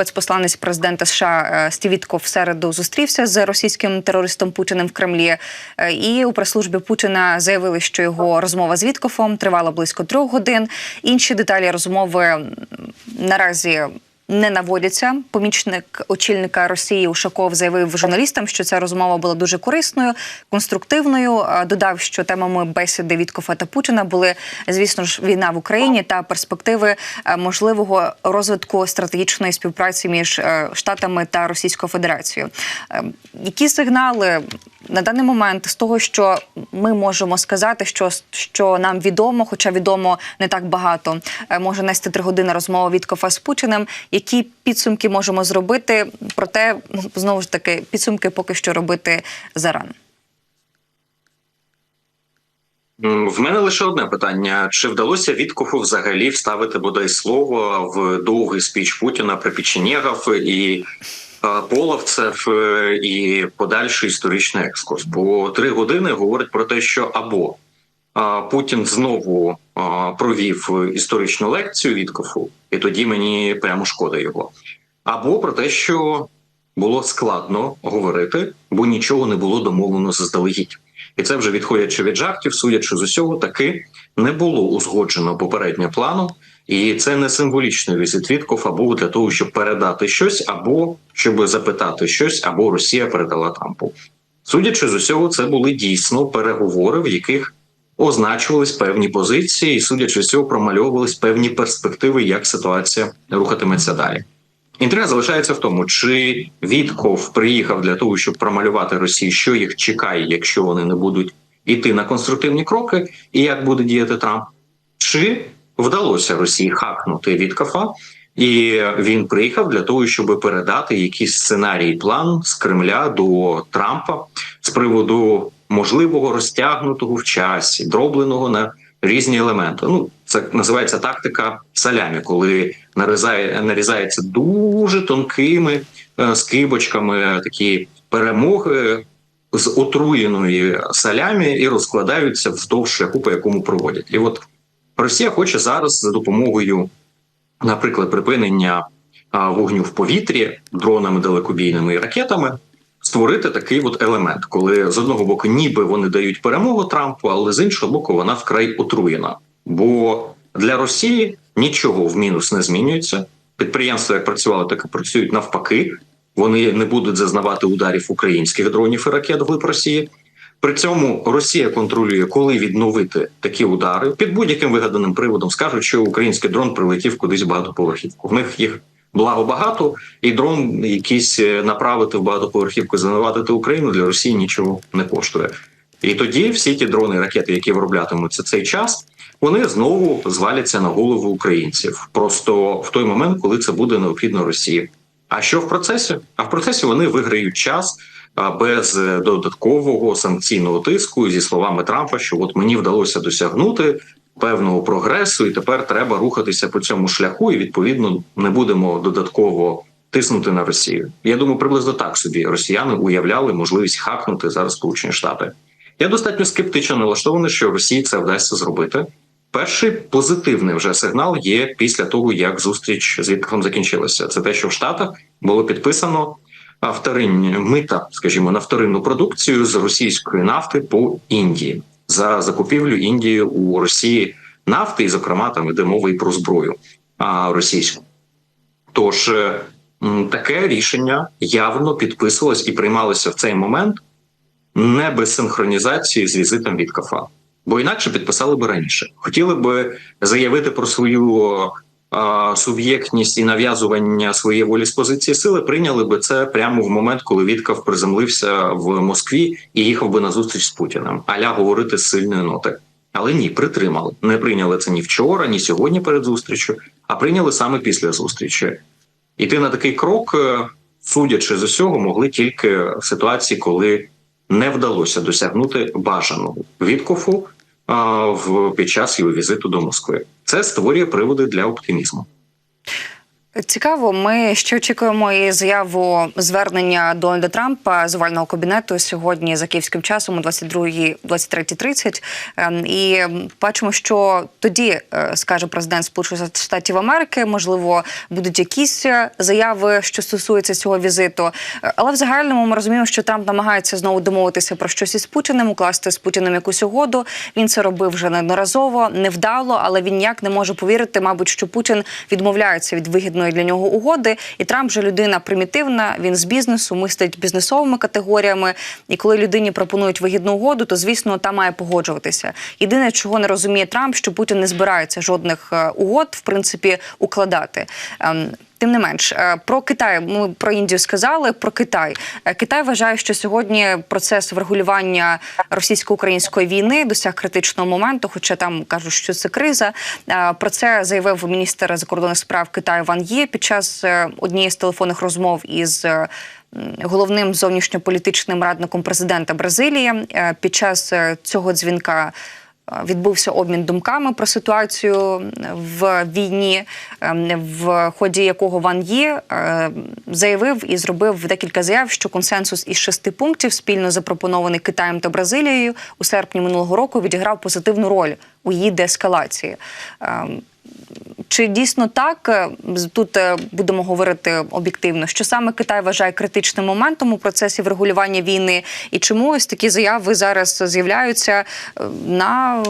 спецпосланець президента США Стівітко в середу зустрівся з російським терористом Путіним в Кремлі. Е, І у прес-службі Путіна заявили, що його розмова з Віткофом тривала близько трьох годин. Інші деталі розмови наразі. Не наводяться. Помічник очільника Росії Ушаков заявив журналістам, що ця розмова була дуже корисною, конструктивною. Додав, що темами бесіди Віткофа та Путіна були, звісно ж, війна в Україні та перспективи е, можливого розвитку стратегічної співпраці між е, штатами та Російською Федерацією. Е, Які сигнали на даний момент з того, що ми можемо сказати, що, що нам відомо, хоча відомо не так багато, може нести три години розмова Віткофа з Путіним. Які підсумки можемо зробити? Проте знову ж таки підсумки поки що робити зарано. В мене лише одне питання: чи вдалося Віткофу взагалі вставити бодай слово в довгий спіч Путіна про Печенєгов і е, Половцев е, і подальший історичний екскурс? Бо три години говорить про те, що або Путін знову провів історичну лекцію Віткофу, і тоді мені прямо шкода його, або про те, що було складно говорити, бо нічого не було домовлено заздалегідь. І це вже відходячи від жартів, судячи з усього, таки не було узгоджено попереднього плану, і це не символічний візит Вітков або для того, щоб передати щось, або щоб запитати щось, або Росія передала Трампу. Судячи з усього, це були дійсно переговори, в яких означувались певні позиції, і судячи з цього, промальовувались певні перспективи, як ситуація рухатиметься далі. Інтерес залишається в тому, чи Вітков приїхав для того, щоб промалювати Росії, що їх чекає, якщо вони не будуть іти на конструктивні кроки, і як буде діяти Трамп, чи вдалося Росії хакнути Віткофа, і він приїхав для того, щоб передати якийсь сценарій, план з Кремля до Трампа з приводу можливого розтягнутого в часі, дробленого на різні елементи. Ну це називається тактика салямі, коли нарізає нарізається дуже тонкими е, скибочками такі перемоги з отруєної салямі і розкладаються вздовж шляху, по якому проводять. І от Росія хоче зараз за допомогою, наприклад, припинення вогню в повітрі дронами далекобійними і ракетами. Створити такий от елемент, коли з одного боку, ніби вони дають перемогу Трампу, але з іншого боку, вона вкрай отруєна. Бо для Росії нічого в мінус не змінюється. Підприємства, як працювали, так і працюють навпаки. Вони не будуть зазнавати ударів українських дронів і ракет вглиб Росії. При цьому Росія контролює, коли відновити такі удари під будь-яким вигаданим приводом. Скажуть, що український дрон прилетів кудись багатоповерхівку. В них їх благо багато, і дрон якийсь е, направити в багатоповерхівку, звинуватити Україну для Росії нічого не коштує. І тоді всі ті дрони, ракети, які вироблятимуться цей час, вони знову зваляться на голову українців. Просто в той момент, коли це буде необхідно Росії. А що в процесі? А в процесі вони виграють час без е, додаткового санкційного тиску зі словами Трампа, що от мені вдалося досягнути певного прогресу, і тепер треба рухатися по цьому шляху, і відповідно не будемо додатково тиснути на Росію. Я думаю, приблизно так собі росіяни уявляли можливість хакнути зараз Сполучені Штати. Я достатньо скептично налаштований, що Росії це вдасться зробити. Перший позитивний вже сигнал є після того, як зустріч з Віткофом закінчилася. Це те, що в Штатах було підписано а, вторинні мита, скажімо, на вторинну продукцію з російської нафти по Індії за закупівлю Індії у Росії нафти, і зокрема там іде мова і про зброю російську. Тож е, таке рішення явно підписувалось і приймалося в цей момент не без синхронізації з візитом від Кафа. Бо інакше підписали би раніше. Хотіли би заявити про свою суб'єктність і нав'язування своєї волі з позиції сили, прийняли би це прямо в момент, коли Вітков приземлився в Москві і їхав би на зустріч з Путіним, аля говорити з сильної ноти. Але ні, притримали. Не прийняли це ні вчора, ні сьогодні перед зустрічю, а прийняли саме після зустрічі. Іти на такий крок, е, судячи з усього, могли тільки в ситуації, коли не вдалося досягнути бажаного Віткофу а, в під час його візиту до Москви. Це створює приводи для оптимізму. Цікаво, ми ще очікуємо і заяву звернення Дональда Трампа з овального кабінету сьогодні за київським часом о 22-й, 23.30. Ем, І бачимо, що тоді е, скаже президент Сполучених Штатів Америки. Можливо, будуть якісь е, заяви, що стосуються цього візиту. Е, Але в загальному ми розуміємо, що Трамп намагається знову домовитися про щось із Путіним, укласти з Путіним якусь угоду. Він це робив вже неодноразово, невдало, але він ніяк не може повірити, мабуть, що Путін відмовляється від вигідної для нього угоди. І Трамп же людина примітивна. Він з бізнесу мислить бізнесовими категоріями. І коли людині пропонують вигідну угоду, то звісно та має погоджуватися. Єдине, чого не розуміє Трамп, що Путін не збирається жодних е, угод, в принципі, укладати. Тим не менш, е, про Китай ми про Індію сказали. Про Китай Е, Китай вважає, що сьогодні процес врегулювання російсько-української війни досяг критичного моменту, хоча там кажуть, що це криза. Е, Про це заявив міністр закордонних справ Китаю Ван Є під час однієї з телефонних розмов із. Головним зовнішньополітичним радником президента Бразилії під час цього дзвінка відбувся обмін думками про ситуацію в війні, ем, в ході якого Ван Є е, заявив і зробив декілька заяв, що консенсус із шести пунктів, спільно запропонований Китаєм та Бразилією, у серпні минулого року відіграв позитивну роль у її деескалації. Чи дійсно так Е, тут е, будемо говорити об'єктивно, що саме Китай вважає критичним моментом у процесі врегулювання війни, і чому ось такі заяви зараз з'являються е, на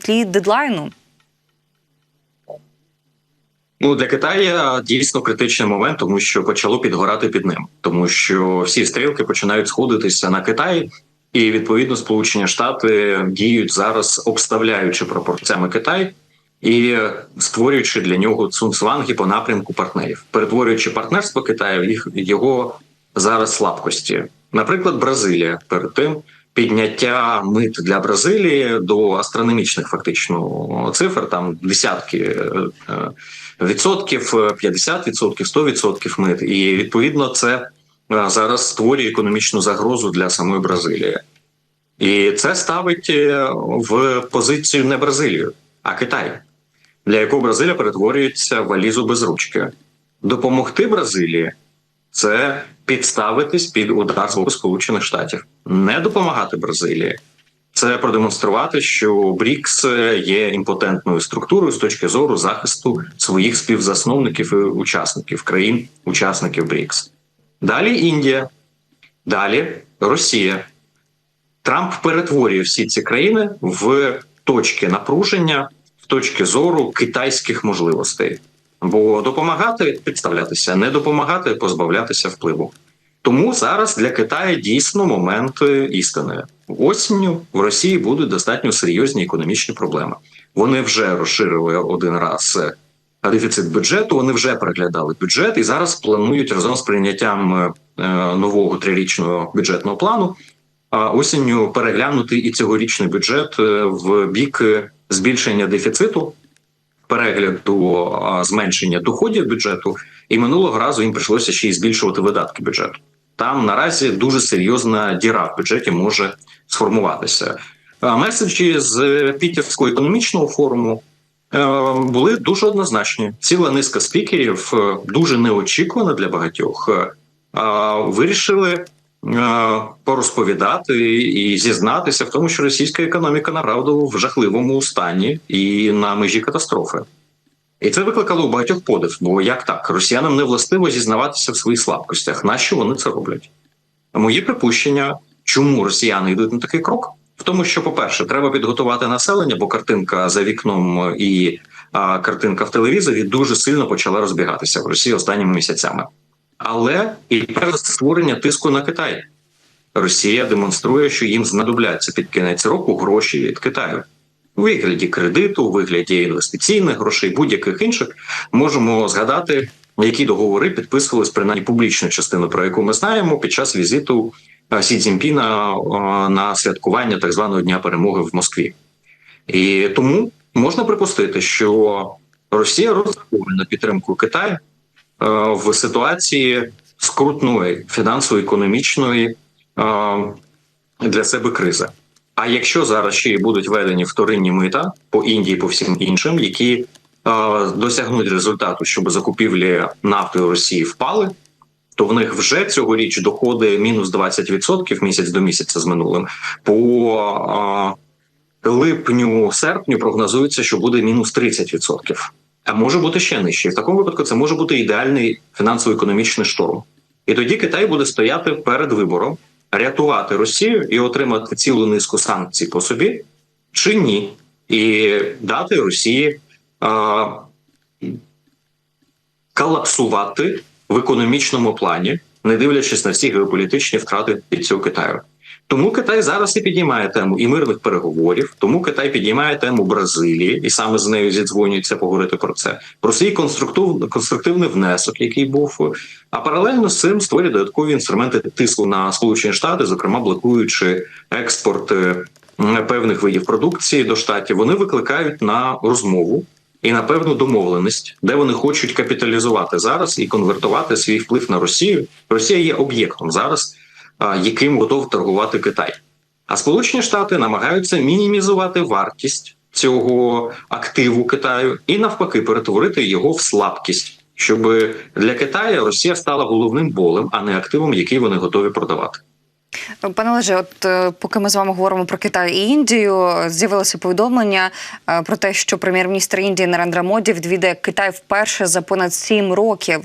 тлі дедлайну? Ну для Китаю дійсно критичний момент, тому що почало підгорати під ним, тому що всі стрілки починають сходитися на Китай, і відповідно Сполучені Штати діють зараз, обставляючи пропорціями Китай і створюючи для нього цунцванги по напрямку партнерів, перетворюючи партнерство Китаю їх його зараз слабкості. Наприклад, Бразилія перед тим. Підняття мит для Бразилії до астрономічних фактично цифр, там десятки е, е, відсотків, е, 50 відсотків, 100 відсотків мит. І відповідно це е, зараз створює економічну загрозу для самої Бразилії. І це ставить е, в позицію не Бразилію, а Китай, для якого Бразилія перетворюється в валізу без ручки. Допомогти Бразилії це підставитись під удар з боку Сполучених Штатів, не допомагати Бразилії. Це продемонструвати, що БРІКС є імпотентною структурою з точки зору захисту своїх співзасновників і учасників країн, учасників БРІКС. Далі Індія, далі Росія. Трамп перетворює всі ці країни в точки напруження, точки зору китайських можливостей. Бо допомагати підставлятися, не допомагати позбавлятися впливу. Тому зараз для Китаю дійсно момент е, істини. Осінню в Росії будуть достатньо серйозні економічні проблеми. Вони вже розширили один раз е, дефіцит бюджету. Вони вже переглядали бюджет і зараз планують разом з прийняттям е, нового трирічного бюджетного плану а, осінню переглянути і цьогорічний бюджет в бік збільшення дефіциту, перегляду зменшення доходів бюджету. І минулого разу їм прийшлося ще й збільшувати видатки бюджету. Там наразі дуже серйозна діра в бюджеті може сформуватися. Меседжі з Пітерського економічного форуму були дуже однозначні. Ціла низка спікерів, е, дуже неочікувано для багатьох, е, вирішили порозповідати і зізнатися в тому, що російська економіка направду в жахливому стані і на межі катастрофи. І це викликало у багатьох подив. Бо як так? Росіянам не властиво зізнаватися в своїх слабкостях. Нащо вони це роблять? Мої припущення, чому росіяни йдуть на такий крок? В тому, що, по-перше, треба підготувати населення, бо картинка за вікном і а, картинка в телевізорі дуже сильно почала розбігатися в Росії останніми місяцями. Але і перше створення тиску на Китай. Росія демонструє, що їм знадобляться під кінець року гроші від Китаю. У вигляді кредиту, у вигляді інвестиційних грошей, будь-яких інших можемо згадати, які договори підписувались принаймні публічну частину, про яку ми знаємо під час візиту е, Сі Цзіньпіна е, на святкування так званого дня перемоги в Москві. І тому можна припустити, що Росія розраховує на підтримку Китаю в ситуації скрутної фінансово-економічної е, для себе кризи. А якщо зараз ще будуть введені вторинні мита по Індії, по всім іншим, які досягнуть результату, щоб закупівлі нафти у Росії впали. То в них вже цьогоріч доходи мінус 20% місяць до місяця з минулим. По е, липню, серпню прогнозується, що буде мінус 30%. А може бути ще нижче. І в такому випадку це може бути ідеальний фінансово-економічний шторм. І тоді Китай буде стояти перед вибором, рятувати Росію і отримати цілу низку санкцій по собі, чи ні, і дати Росії а, колапсувати в економічному плані, не дивлячись на всі геополітичні втрати від цього Китаю. Тому Китай зараз і підіймає тему і мирних переговорів. Тому Китай підіймає тему Бразилії, і саме з нею зідзвонюється поговорити про це, про свій конструктив, конструктивний внесок, який був. А паралельно з цим створює додаткові інструменти тиску на Сполучені Штати, зокрема блокуючи експорт е, певних видів продукції до штатів. Вони викликають на розмову. І на певну домовленість, де вони хочуть капіталізувати зараз і конвертувати свій вплив на Росію. Росія є об'єктом зараз, яким готов торгувати Китай. А Сполучені Штати намагаються мінімізувати вартість цього активу Китаю і навпаки перетворити його в слабкість, щоб для Китаю Росія стала головним болем, а не активом, який вони готові продавати. Пане Олеже, от е, поки ми з вами говоримо про Китай і Індію, з'явилося повідомлення е, про те, що прем'єр-міністр Індії Нарендра Моді відвідає Китай вперше за понад сім років.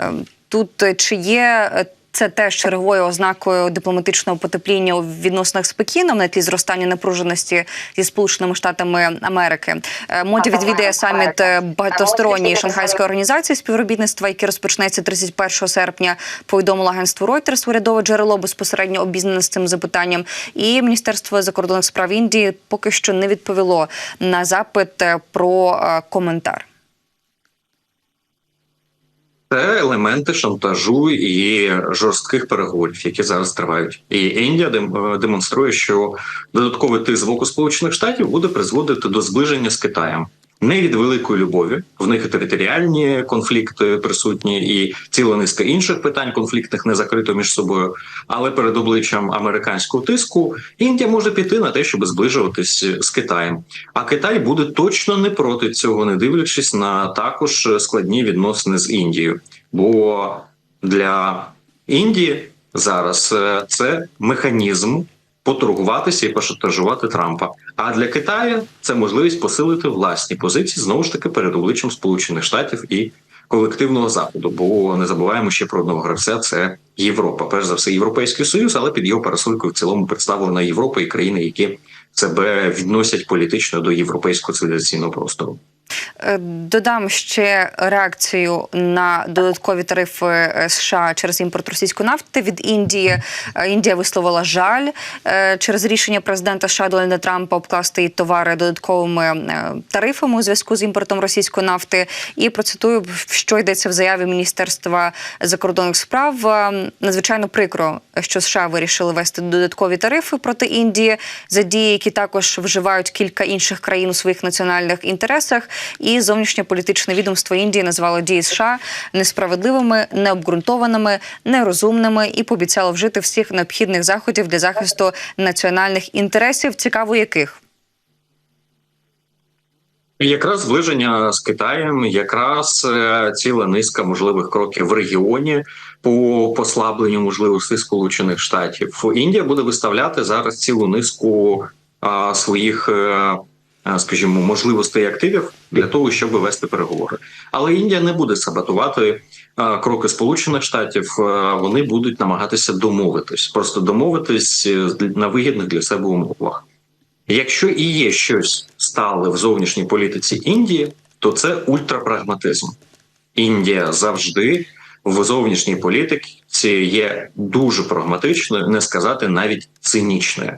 Е, Тут е, чи є це теж черговою ознакою дипломатичного потепління у відносинах з Пекіном на тлі зростання напруженості зі Сполученими Штатами Америки. Е, Моді відвідає саміт е, багатосторонньої шанхайської організації співробітництва, який розпочнеться 31 серпня. Повідомило агентство Reuters, урядове джерело безпосередньо обізнане з цим запитанням. І Міністерство закордонних справ Індії поки що не відповіло на запит е, про е, коментар. Це елементи шантажу і жорстких переговорів, які зараз тривають. І Індія дем- демонструє, що додатковий тиск з боку Сполучених Штатів буде призводити до зближення з Китаєм. Не від великої любові, в них і територіальні конфлікти присутні, і ціла низка інших питань конфліктних не закрито між собою. Але перед обличчям американського тиску Індія може піти на те, щоб зближуватись з Китаєм. А Китай буде точно не проти цього, не дивлячись на також складні відносини з Індією. Бо для Індії зараз е, це механізм поторгуватися і пошантажувати Трампа. А для Китаю це можливість посилити власні позиції знову ж таки перед обличчям Сполучених Штатів і колективного заходу. Бо не забуваємо ще про одного гравця. Це Європа. Перш за все, європейський союз, але під його парасолькою в цілому представлена Європа і країни, які себе відносять політично до європейського цивілізаційного простору. Е, Додам ще реакцію на додаткові тарифи е, США через імпорт російської нафти від Індії. Е, Індія висловила жаль через рішення президента США Дональда Трампа обкласти її товари додатковими тарифами у зв'язку з імпортом російської нафти. І процитую, що йдеться в заяві Міністерства закордонних справ. Надзвичайно прикро, що США вирішили вести додаткові тарифи проти Індії за дії, які також вживають кілька інших країн у своїх національних інтересах. І зовнішнє політичне відомство Індії назвало дії США несправедливими, необґрунтованими, нерозумними і пообіцяло вжити всіх необхідних заходів для захисту національних інтересів. Цікаво, яких. Якраз зближення з Китаєм, якраз е, ціла низка можливих кроків в регіоні по послабленню можливостей Сполучених Штатів. Індія буде виставляти зараз цілу низку а, своїх, е, скажімо, можливостей активів для того, щоб вести переговори. Але Індія не буде саботувати кроки Сполучених Штатів. Вони будуть намагатися домовитись, просто домовитись е, на вигідних для себе умовах. Якщо і є щось стале в зовнішній політиці Індії, то це ультрапрагматизм. Індія завжди в зовнішній політиці є дуже прагматичною, не сказати навіть цинічною.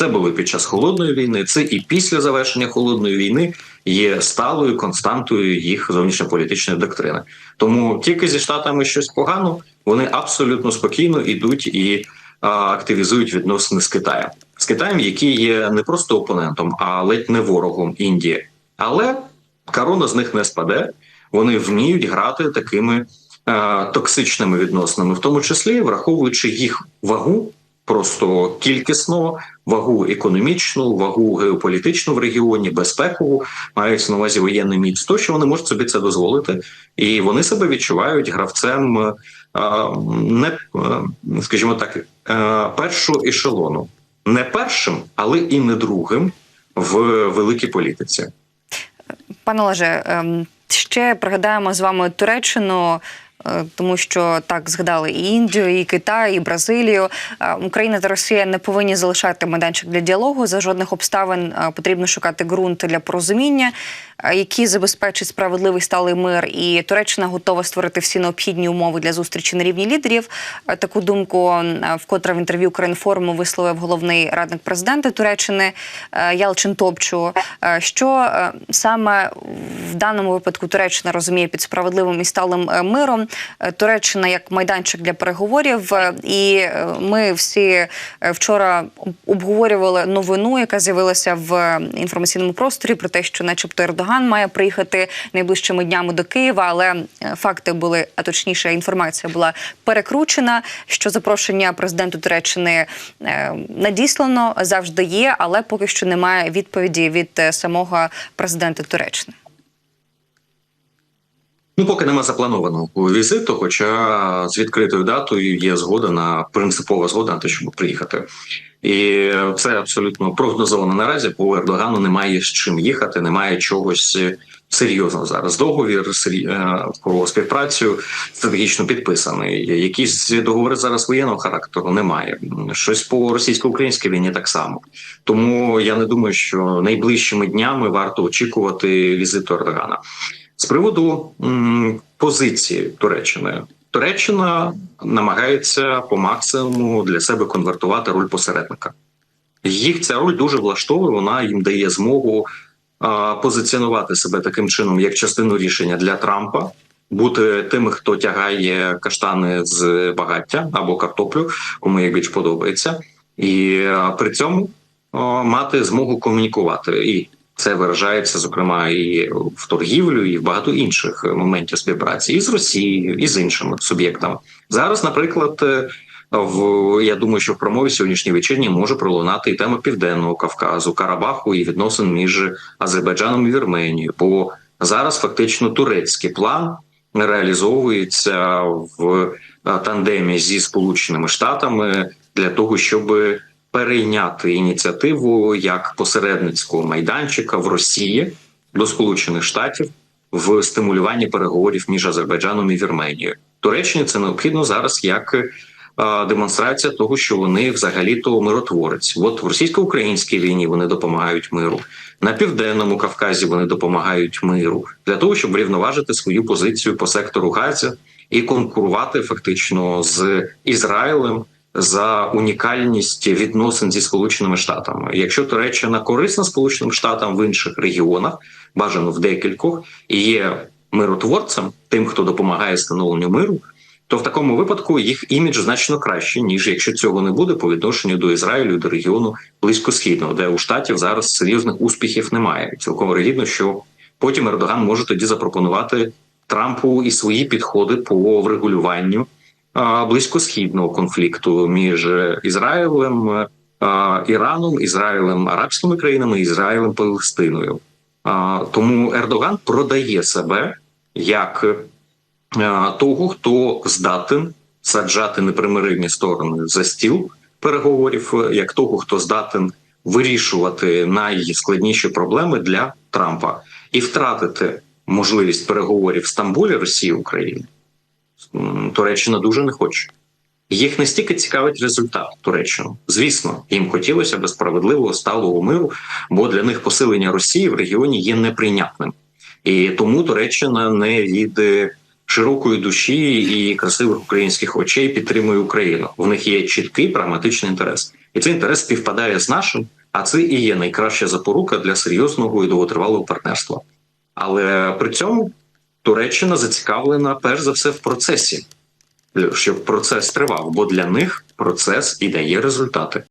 Це було під час холодної війни, це і після завершення холодної війни є сталою константою їх зовнішньополітичної доктрини. Тому тільки зі штатами щось погано, вони абсолютно спокійно йдуть і а, активізують відносини з Китаєм. З Китаєм, який є не просто опонентом, а ледь не ворогом Індії. Але корона з них не спаде. Вони вміють грати такими е, токсичними відносинами, в тому числі враховуючи їх вагу просто кількісно, вагу економічну, вагу геополітичну в регіоні, безпекову, мають на увазі воєнний міць, то що вони можуть собі це дозволити, і вони себе відчувають гравцем е, не е, скажімо так, е, першого ешелону, не першим, але і не другим в великій політиці. Пане Олеже, ем, ще пригадаємо з вами Туреччину. Е, Тому що так згадали і Індію, і Китай, і Бразилію. Е, Україна та Росія не повинні залишати майданчик для діалогу. За жодних обставин е, потрібно шукати ґрунт для порозуміння, які забезпечать справедливий сталий мир. І Туреччина готова створити всі необхідні умови для зустрічі на рівні лідерів. Е, Таку думку е, вкотре в інтерв'ю Українформу висловив головний радник президента Туреччини е, Ялчин Топчу. Е, Що е, саме в даному випадку Туреччина розуміє під справедливим і сталим е, миром. Е, Туреччина як майданчик для переговорів. Е, І е, ми всі е, вчора обговорювали новину, яка з'явилася в е, інформаційному просторі про те, що, начебто, Ердоган має приїхати найближчими днями до Києва, але е, факти були, а точніше, інформація була перекручена. Що запрошення президенту Туреччини е, надіслано завжди є, але поки що немає відповіді від е, самого президента Туреччини. Ну, поки нема запланованого візиту, хоча з відкритою датою є згода на принципова згода на те, щоб приїхати. І це абсолютно прогнозовано наразі, бо Ердогану немає з чим їхати, немає чогось серйозного зараз. Договір е, про співпрацю стратегічно підписаний. Якісь договори зараз воєнного характеру немає. Щось по російсько-українській війні так само. Тому я не думаю, що найближчими днями варто очікувати візиту Ердогана. З приводу позиції Туреччини. Туреччина намагається по максимуму для себе конвертувати роль посередника. Їх ця роль дуже влаштовує. Вона їм дає змогу а, позиціонувати себе таким чином, як частину рішення для Трампа, бути тими, хто тягає каштани з багаття або картоплю, кому як більш подобається, і при цьому мати змогу комунікувати. І це виражається зокрема і в торгівлю, і в багато інших моментів співпраці, і з Росією, і з іншими суб'єктами. Зараз, наприклад, е, в я думаю, що в промові сьогоднішній вечірній може пролунати і тема південного Кавказу, Карабаху і відносин між Азербайджаном і Вірменією. Бо зараз фактично турецький план реалізовується в е, тандемі зі Сполученими Штатами для того, щоб перейняти ініціативу як посередницького майданчика в Росії до Сполучених Штатів в стимулюванні переговорів між Азербайджаном і Вірменією. Туреччині це необхідно зараз як е, демонстрація того, що вони взагалі-то миротворець. От в російсько-українській війні вони допомагають миру на південному Кавказі. Вони допомагають миру для того, щоб врівноважити свою позицію по сектору Гази і конкурувати фактично з Ізраїлем за унікальність відносин зі сполученими штатами. Якщо Туреччина корисна сполученим штатам в інших регіонах, бажано в декількох, і є миротворцем, тим, хто допомагає становленню миру, то в такому випадку їх імідж значно краще, ніж якщо цього не буде по відношенню до Ізраїлю до регіону близькосхідного, де у штатів зараз серйозних успіхів немає. Цілком вирогідно, що потім Ердоган може тоді запропонувати Трампу і свої підходи по врегулюванню близькосхідного конфлікту між Ізраїлем, Іраном, Ізраїлем, арабськими країнами, Ізраїлем, Палестиною. Тому Ердоган продає себе як того, хто здатен саджати непримиримі сторони за стіл переговорів, як того, хто здатен вирішувати найскладніші проблеми для Трампа і втратити можливість переговорів в Стамбулі Росії України. Туреччина дуже не хоче. Їх не стільки цікавить результат Туреччину. Звісно, їм хотілося б справедливого сталого миру, бо для них посилення Росії в регіоні є неприйнятним. І тому Туреччина не від е, широкої душі і красивих українських очей підтримує Україну. В них є чіткий прагматичний інтерес, і цей інтерес співпадає з нашим. А це і є найкраща запорука для серйозного і довготривалого партнерства. Але при цьому Туреччина зацікавлена перш за все в процесі, щоб процес тривав, бо для них процес і дає результати.